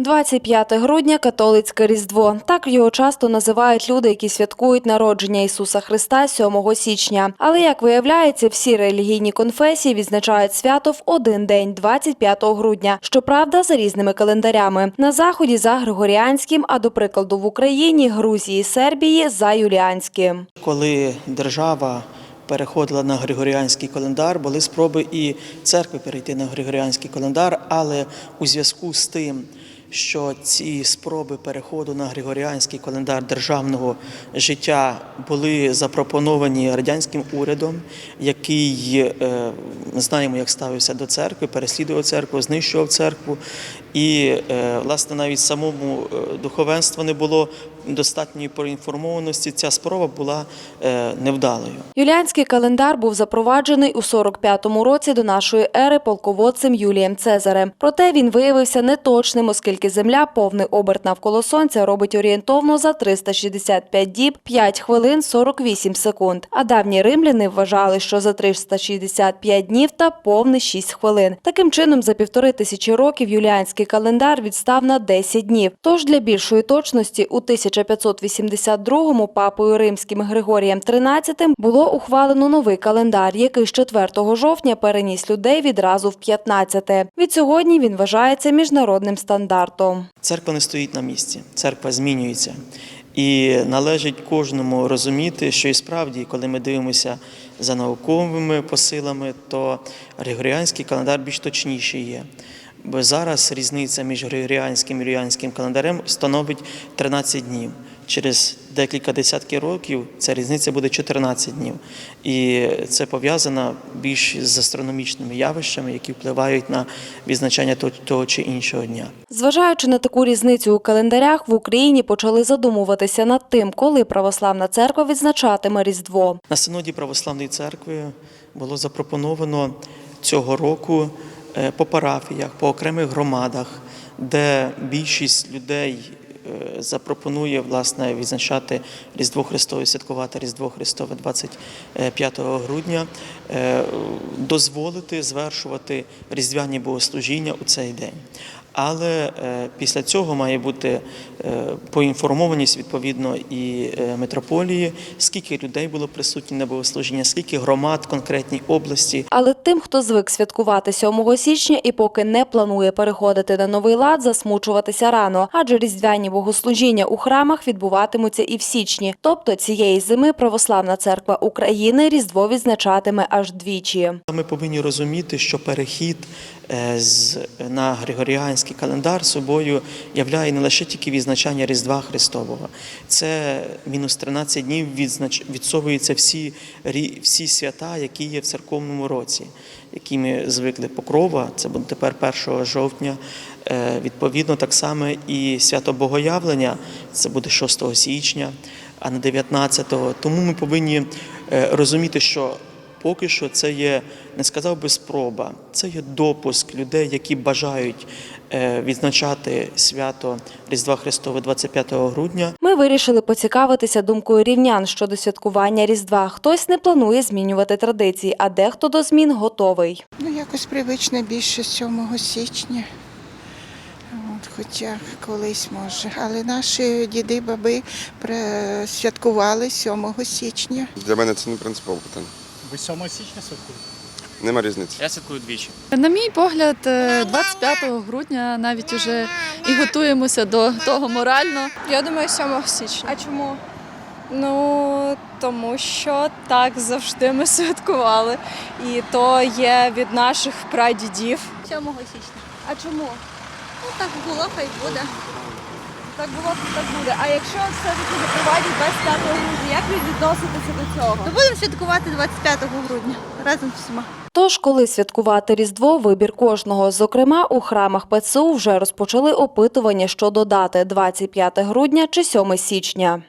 25 грудня католицьке Різдво. Так його часто називають люди, які святкують народження Ісуса Христа 7 січня. Але як виявляється, всі релігійні конфесії відзначають свято в один день, 25 грудня. Щоправда, за різними календарями. На заході за Григоріанським, а до прикладу в Україні, Грузії, Сербії за Юліанським. Коли держава переходила на Григоріанський календар, були спроби і церкви перейти на Григоріанський календар, але у зв'язку з тим, що ці спроби переходу на Григоріанський календар державного життя були запропоновані радянським урядом, який е, знаємо, як ставився до церкви, переслідував церкву, знищував церкву, і е, власне навіть самому е, духовенству не було достатньої проінформованості. Ця спроба була е, невдалою. Юліанський календар був запроваджений у 45-му році до нашої ери полководцем Юлієм Цезарем. Проте він виявився неточним, оскільки Земля повний оберт навколо Сонця робить орієнтовно за 365 діб 5 хвилин 48 секунд. А давні римляни вважали, що за 365 днів та повний 6 хвилин. Таким чином, за півтори тисячі років юліанський календар відстав на 10 днів. Тож для більшої точності у 1582-му папою римським Григорієм XIII було ухвалено новий календар, який з 4 жовтня переніс людей відразу в 15. Від сьогодні він вважається міжнародним стандартом. Церква не стоїть на місці, церква змінюється. І належить кожному розуміти, що і справді, коли ми дивимося за науковими посилами, то Григоріанський календар більш точніший є. Бо зараз різниця між Григоріанським і Юліанським календарем становить 13 днів. Через декілька десятків років ця різниця буде 14 днів. І це пов'язано більш з астрономічними явищами, які впливають на відзначання того- чи іншого дня. Зважаючи на таку різницю у календарях, в Україні почали задумуватися над тим, коли православна церква відзначатиме Різдво. На синоді Православної церкви було запропоновано цього року по парафіях, по окремих громадах, де більшість людей е, запропонує власне відзначати Різдво Христове, святкувати Різдво Христове 25 грудня, е, дозволити звершувати різдвяні богослужіння у цей день. Але е, після цього має бути е, поінформованість відповідно і е, митрополії, скільки людей було присутні на богослужіння, скільки громад конкретній області. Але тим, хто звик святкувати 7 січня і поки не планує переходити на новий лад, засмучуватися рано, адже різдвяні богослужіння у храмах відбуватимуться і в січні. Тобто цієї зими Православна церква України Різдво відзначатиме аж двічі. Ми повинні розуміти, що перехід з на Григоріанський календар собою являє не лише тільки відзначання Різдва Христового, це мінус 13 днів відсовуються всі, всі свята, які є в церковному році, які ми звикли Покрова, це буде тепер 1 жовтня. Е, Відповідно, так само і свято Богоявлення, це буде 6 січня, а не 19-го. Тому ми повинні е, розуміти, що Поки що це є, не сказав би спроба, це є допуск людей, які бажають е, відзначати свято Різдва Христове 25 грудня. Ми вирішили поцікавитися думкою рівнян щодо святкування Різдва. Хтось не планує змінювати традиції, а дехто до змін готовий. Ну, якось привично більше 7 січня. От, хоча колись може. Але наші діди, баби святкували 7 січня. Для мене це не принципове питання. Ви 7 січня святкуєте? Нема різниці. Я святкую двічі. На мій погляд, е, 25 грудня навіть уже і готуємося до того морально. Я думаю, 7 січня. А чому? Ну тому що так завжди ми святкували, і то є від наших прадідів. 7 січня. А чому? Ну так було, хай буде. Так було, так буде. А якщо все-таки запровадять 25 грудня, як ви відноситеся до цього? То будемо святкувати 25 грудня разом з усіма. Тож, коли святкувати Різдво, вибір кожного. Зокрема, у храмах ПЦУ вже розпочали опитування щодо дати 25 грудня чи 7 січня.